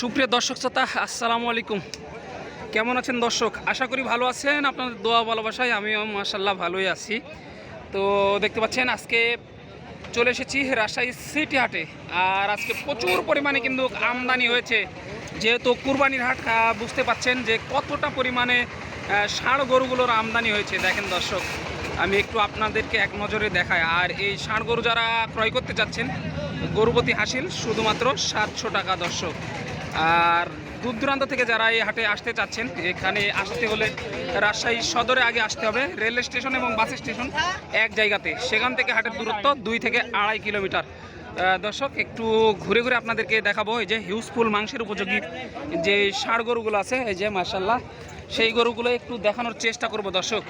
সুপ্রিয় দর্শক শ্রোতা, আসসালামু আলাইকুম। কেমন আছেন দর্শক? আশা করি ভালো আছেন। আপনাদের দোয়া ভালোবাসায় আমিও মাসাল্লাহ ভালোই আছি। তো দেখতে পাচ্ছেন, আজকে চলে এসেছি রাজশাহী সিটি হাটে। আর আজকে প্রচুর পরিমাণে কিন্তু আমদানি হয়েছে। যেহেতু কুরবানির হাট বুঝতে পাচ্ছেন যে কতটা পরিমাণে ষাঁড় গরুগুলোর আমদানি হয়েছে। দেখেন দর্শক, আমি একটু আপনাদেরকে এক নজরে দেখাই। আর এই ষাঁড় গরু যারা ক্রয় করতে চাচ্ছেন গরুপতি হাসিল শুধুমাত্র সাতশো টাকা দর্শক। আর দূর দূরান্ত থেকে যারা এই হাটে আসতে চাচ্ছেন, এখানে আসতে হলে রাজশাহী সদরে আগে আসতে হবে। রেল স্টেশন এবং বাস স্টেশন এক জায়গাতে। সেখান থেকে হাটের দূরত্ব দুই থেকে আড়াই কিলোমিটার। দর্শক, একটু ঘুরে ঘুরে আপনাদেরকে দেখাবো এই যে হিউজফুল মাংসের উপযোগী যে ষাঁড় গরুগুলো আছে, এই যে মার্শাল্লাহ সেই গরুগুলো একটু দেখানোর চেষ্টা করব দর্শক,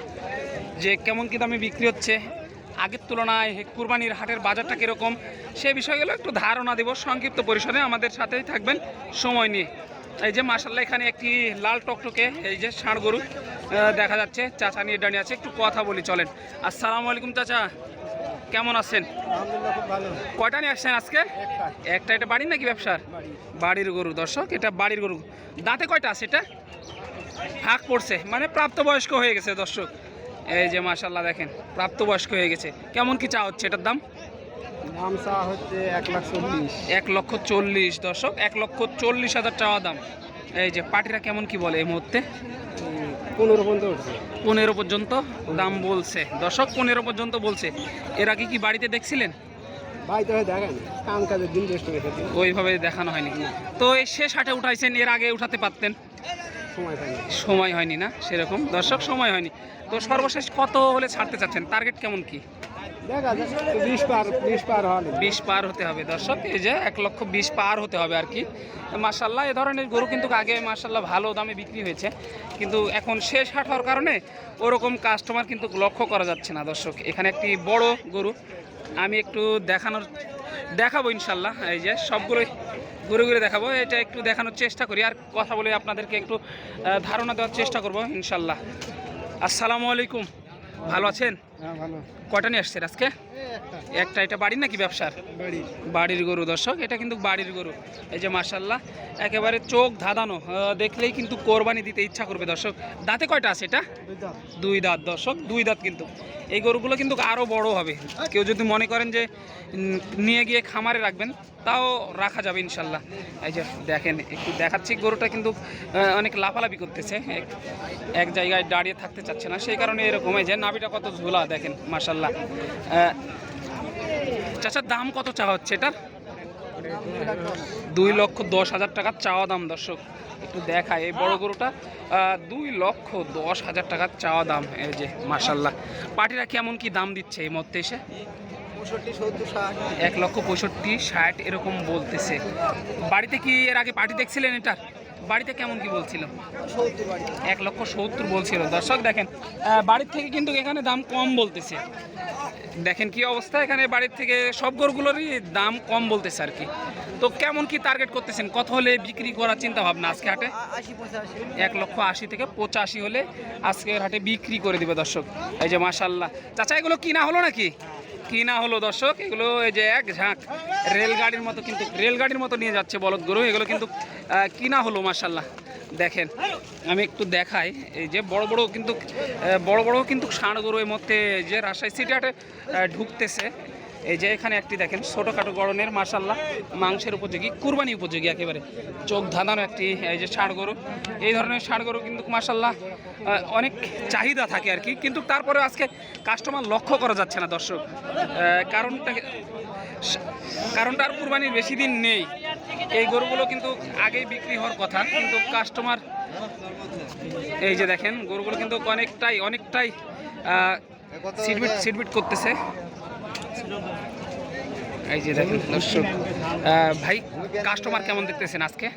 যে কেমন কী দামে বিক্রি হচ্ছে আগের তুলনায় কুরবানির হাটের বাজারটা কীরকম সে বিষয়গুলো একটু ধারণা দেব। সংক্ষিপ্ত পরিসরে আমাদের সাথেই থাকবেন সময় নিয়ে। এই যে মাসাল্লাহ এখানে একটি লাল টকটকে এই যে ষাঁড় গরু দেখা যাচ্ছে। চাচা নিয়ে দাঁড়িয়ে আছে একটু কথা বলি চলেন। আসসালামু আলাইকুম চাচা কেমন আছেন? কয়টা নিয়ে আসছেন আজকে? একটা। একটা এটা বাড়ির নাকি ব্যবসার? বাড়ির। গরু দর্শক এটা বাড়ির গরু। দাঁতে কয়টা আছে এটা? ফাঁক পড়ছে মানে প্রাপ্তবয়স্ক হয়ে গেছে দর্শক। এই যে মাশাল্লাহ দেখেন প্রাপ্তবয়স্ক হয়ে গেছে। কেমন কি চা হচ্ছে এটার দাম? দাম চা হচ্ছে এক লাখ চল্লিশ। এক লক্ষ চল্লিশ। দর্শক এক লক্ষ চল্লিশ হাজার টাকা দাম। এই যে পার্টিরা কেমন কি বলে এই মুহূর্তে? পনেরো পর্যন্ত পনেরো পর্যন্ত দাম বলছে। দর্শক পনেরো পর্যন্ত বলছে। এর আগে কি বাড়িতে দেখছিলেন? ওইভাবে দেখানো হয়নি। তো এই শেষ হাটে উঠাইছেন এর আগে উঠাতে পারতেন? সময় হয়নি। না? সেরকম? দর্শক সময় হয়নি। তো সর্বশেষ কত হলে ছাড়তে চাচ্ছেন? টার্গেট কেমন কি? বিশ পার হতে হবে দর্শক। এই যে এক লক্ষ বিশ পার হতে হবে আর কি। মার্শাল্লাহ এ ধরনের গরু কিন্তু আগে মার্শাল্লাহ ভালো দামে বিক্রি হয়েছে। কিন্তু এখন শেষ হাট হওয়ার কারণে ওরকম কাস্টমার কিন্তু লক্ষ্য করা যাচ্ছে না দর্শক। এখানে একটি বড় গরু আমি একটু দেখানোর, দেখাবো ইনশাল্লাহ, এই যে সবগুলোই ঘুরে ঘুরে দেখাবো। এটা একটু দেখানোর চেষ্টা করি, আর কথা বলে আপনাদেরকে একটু ধারণা দেওয়ার চেষ্টা করব ইনশাল্লাহ। আসসালামু আলাইকুম, ভালো আছেন? হ্যাঁ কয়টা নিয়ে আসছেন আজকে? একটা। এটা বাড়ির নাকি ব্যবসার? বাড়ির। গরু দর্শক এটা কিন্তু বাড়ির গরু। এই যে মার্শাল্লাহ একেবারে চোখ ধাঁধানো দেখলেই কিন্তু কোরবানি দিতে ইচ্ছা করবে দর্শক। দাঁতে কয়টা আছে এটা? দুই দাঁত। দর্শক দুই দাঁত কিন্তু। এই গরুগুলো কিন্তু আরও বড় হবে। কেউ যদি মনে করেন যে নিয়ে গিয়ে খামারে রাখবেন তাও রাখা যাবে ইনশাল্লাহ এই যে দেখেন একটু দেখাচ্ছি গরুটা কিন্তু অনেক লাফালাফি করতেছে। এক- জায়গায় দাঁড়িয়ে থাকতে চাচ্ছে না সেই কারণে এরকম। এই যে নাভিটা কত ঝোলা দেখেন মার্শাল্লাহ চাচার দাম কত চাওয়া হচ্ছে এটার? দুই লক্ষ দশ হাজার টাকার চাওয়া দাম দর্শক। একটু দেখায় এই বড় গরুটা দুই লক্ষ দশ হাজার টাকার চাওয়া দাম এই যে মার্শাল্লাহ পার্টিরা কেমন কি দাম দিচ্ছে এই মধ্যে এসে? এক লক্ষ পঁয়ষট্টি ষাট এরকম বলতেছে। বাড়িতে কি এর আগে পার্টি দেখছিলেন এটার? বাড়িতে কেমন কি বলছিল? এক লক্ষ সত্তর বলছিল। দর্শক দেখেন বাড়ির থেকে কিন্তু এখানে দাম কম বলতেছে। দেখেন কি অবস্থা এখানে বাড়ির থেকে সব গরুগুলোরই দাম কম বলতেছে আর কি। তো কেমন কি টার্গেট করতেছেন? কত হলে বিক্রি করার চিন্তা ভাবনা আজকে হাটে? এক লক্ষ আশি থেকে পঁচাশি হলে আজকের হাটে বিক্রি করে দিবে দর্শক। এই যে মাশাল্লাহ চাচা এগুলো কিনা হলো নাকি? কিনা হলো দর্শক, এগুলো এই যে এক ঝাঁক রেলগাড়ির মতো কিন্তু, রেলগাড়ির মতো নিয়ে যাচ্ছে বলদ গরু, এগুলো কিন্তু কিনা হলো মার্শাল্লাহ দেখেন, আমি একটু দেখাই, এই যে বড় বড় কিন্তু বড় বড় কিন্তু ষাঁড় গরু এর মধ্যে যে রাজশাহী সিটি ঢুকতেছে। এই যে এখানে একটি দেখেন ছোটোখাটো গড়নের মার্শাল্লাহ মাংসের উপযোগী কুরবানি উপযোগী একেবারে চোখ ধাঁধানো একটি এই যে ষাঁড় গরু। এই ধরনের ষাঁড় গরু কিন্তু মার্শাল্লাহ অনেক চাহিদা থাকে আর কি কিন্তু তারপরে আজকে কাস্টমার লক্ষ্য করা যাচ্ছে না দর্শক। কারণটা কারণটা আর কুরবানির বেশি দিন নেই। এই গরুগুলো কিন্তু আগেই বিক্রি হওয়ার কথা কিন্তু কাস্টমার এই যে দেখেন গরুগুলো কিন্তু অনেকটাই অনেকটাই সিটবিট সিটবিট করতেছে। এই যে দেখেন দর্শক ভাই কাস্টমার কেমন দেখতেছেন আজকে?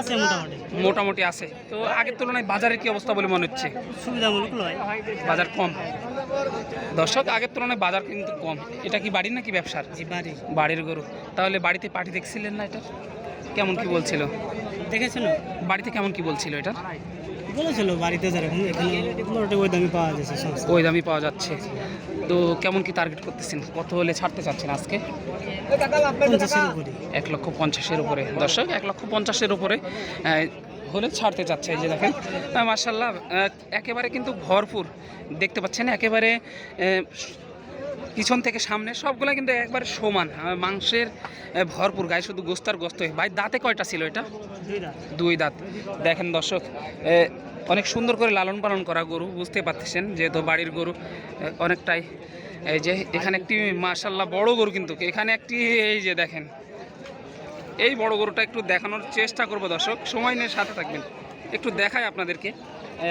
আছে মোটামুটি। মোটামুটি আছে। তো আগের তুলনায় বাজারের কি অবস্থা বলে মনে হচ্ছে? সুবিধামূলক নয় বাজার কম। দর্শক আগের তুলনায় বাজার কিন্তু কম। এটা কি বাড়ির নাকি ব্যবসার? বাড়ির গরু। তাহলে বাড়িতে পার্টি দেখছিলেন না এটা? কেমন কি বলছিল? দেখেছিল বাড়িতে কেমন কি বলছিল এটা? বলেছিল বাড়িতে যেরকম এখানে মোটামুটি ওই দামে পাওয়া যাচ্ছে ওই দামই পাওয়া যাচ্ছে। তো কেমন কি টার্গেট করতেছেন? কত হলে ছাড়তে চাচ্ছেন আজকে? এক লক্ষ পঞ্চাশের উপরে। দর্শক এক লক্ষ পঞ্চাশের উপরে হলে ছাড়তে চাচ্ছে এই যে দেখেন। মার্শাল্লাহ একেবারে কিন্তু ভরপুর। দেখতে পাচ্ছেন একেবারে পিছন থেকে সামনে সবগুলো কিন্তু একবারে সমান। মাংসের ভরপুর গায়ে শুধু গোস্তার গোস্ত। ভাই দাঁতে কয়টা ছিল এটা? দুই দাঁত। দেখেন দর্শক অনেক সুন্দর করে লালন পালন করা গরু বুঝতে পারতেছেন যেহেতু বাড়ির গরু অনেকটাই এই যে এখানে একটি মাশাল্লাহ বড় গরু কিন্তু এখানে একটি এই যে দেখেন এই বড় গরুটা একটু দেখানোর চেষ্টা করব দর্শক। সময় নিয়ে সাথে থাকবেন। একটু দেখায় আপনাদেরকে।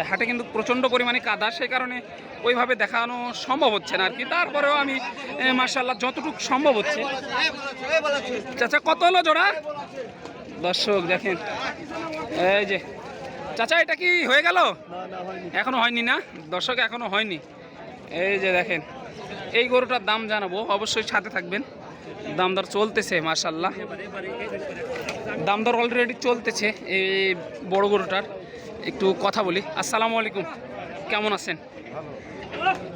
হাটে কিন্তু প্রচণ্ড পরিমাণে কাদা, সেই কারণে ওইভাবে দেখানো সম্ভব হচ্ছে না আর কি। তারপরেও আমি মার্শাল্লাহ যতটুকু সম্ভব হচ্ছে। চাচা, কত হলো জোড়া? দর্শক, দেখেন। এই যে, চাচা, এটা কি হয়ে গেল? এখনও হয়নি না? দর্শক, এখনও হয়নি। এই যে, দেখেন। এই গরুটার দাম জানাব, অবশ্যই সাথে থাকবেন। দাম দর চলতেছে মার্শাল্লাহ দাম দর অলরেডি চলতেছে, এই বড় গরুটার। একটু কথা বলি। আসসালামু আলাইকুম। কেমন আছেন?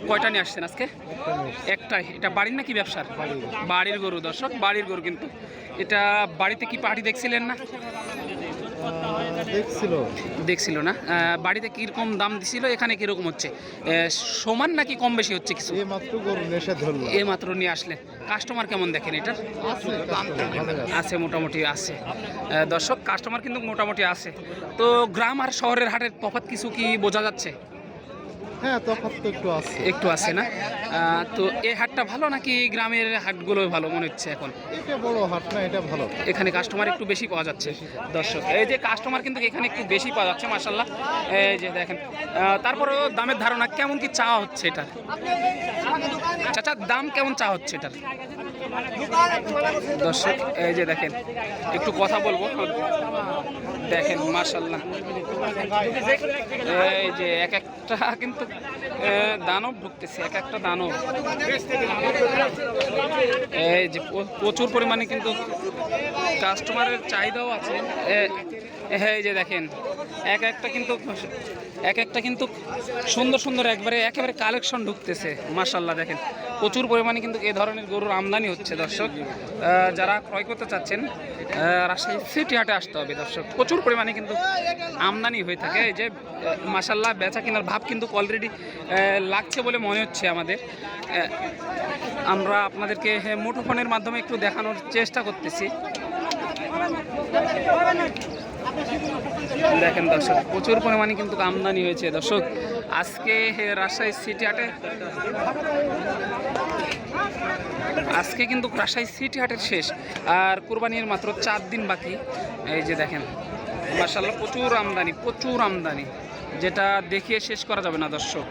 কয়টা নিয়ে আসছেন আজকে? একটাই। এটা বাড়ির নাকি ব্যবসার? বাড়ির। গরু দর্শক বাড়ির গরু কিন্তু। এটা বাড়িতে কি পাহাড়ি দেখছিলেন না? দেখছিল? দেখছিল না। বাড়িতে কীরকম দাম দিছিল এখানে কীরকম হচ্ছে? সমান নাকি কম বেশি হচ্ছে কিছু? এই মাত্র গরু নেশা ধরল। এ মাত্র নিয়ে আসলেন। কাস্টমার কেমন দেখেন এটা? আছে মোটামুটি আছে। দর্শক কাস্টমার কিন্তু মোটামুটি আছে। তো গ্রাম আর শহরের হাটের তফাৎ কিছু কি বোঝা যাচ্ছে? হ্যাঁ তফাৎ তো একটু আছে। একটু আছে না? তো এই হাটটা ভালো নাকি গ্রামের হাটগুলো ভালো মনে হচ্ছে এখন? এটা বড় হাট না এটা ভালো। এখানে কাস্টমার একটু বেশি পাওয়া যাচ্ছে দর্শক। এই যে কাস্টমার কিন্তু এখানে একটু বেশি পাওয়া যাচ্ছে মার্শাল্লাহ এই যে দেখেন আহ, তারপরেও দামের ধারণা কেমন কি চাওয়া হচ্ছে এটা? চাচা দাম কেমন চা হচ্ছে এটার? দর্শক এই যে দেখেন একটু কথা বলব। দেখেন মার্শাল্লাহ এই যে এক একটা কিন্তু দানব ঢুকতেছে এক একটা দানব। এই যে প্রচুর পরিমাণে কিন্তু কাস্টমারের চাহিদাও আছে। হ্যাঁ এই যে দেখেন, এক একটা কিন্তু এক একটা কিন্তু সুন্দর সুন্দর একবারে একেবারে কালেকশন ঢুকতেছে মার্শাল্লাহ দেখেন। প্রচুর পরিমাণে কিন্তু এ ধরনের গরুর আমদানি হচ্ছে, দর্শক। যারা ক্রয় করতে চাচ্ছেন রাজশাহী সিটি হাটে আসতে হবে, দর্শক। প্রচুর পরিমাণে কিন্তু আমদানি হয়ে থাকে। এই যে মাসাল্লাহ বেচা কেনার ভাব কিন্তু অলরেডি লাগছে বলে মনে হচ্ছে আমাদের। আমরা আপনাদেরকে মুঠোফোনের মাধ্যমে একটু দেখানোর চেষ্টা করতেছি। দেখেন দর্শক, প্রচুর পরিমাণে কিন্তু আমদানি হয়েছে। দর্শক, আজকে রাজশাহী সিটি হাটে, আজকে কিন্তু রাজশাহী সিটি হাটের শেষ। আর কুরবানির মাত্র চার দিন বাকি। এই যে দেখেন মার্শাল্লাহ প্রচুর আমদানি প্রচুর আমদানি। যেটা দেখিয়ে শেষ করা যাবে না দর্শক।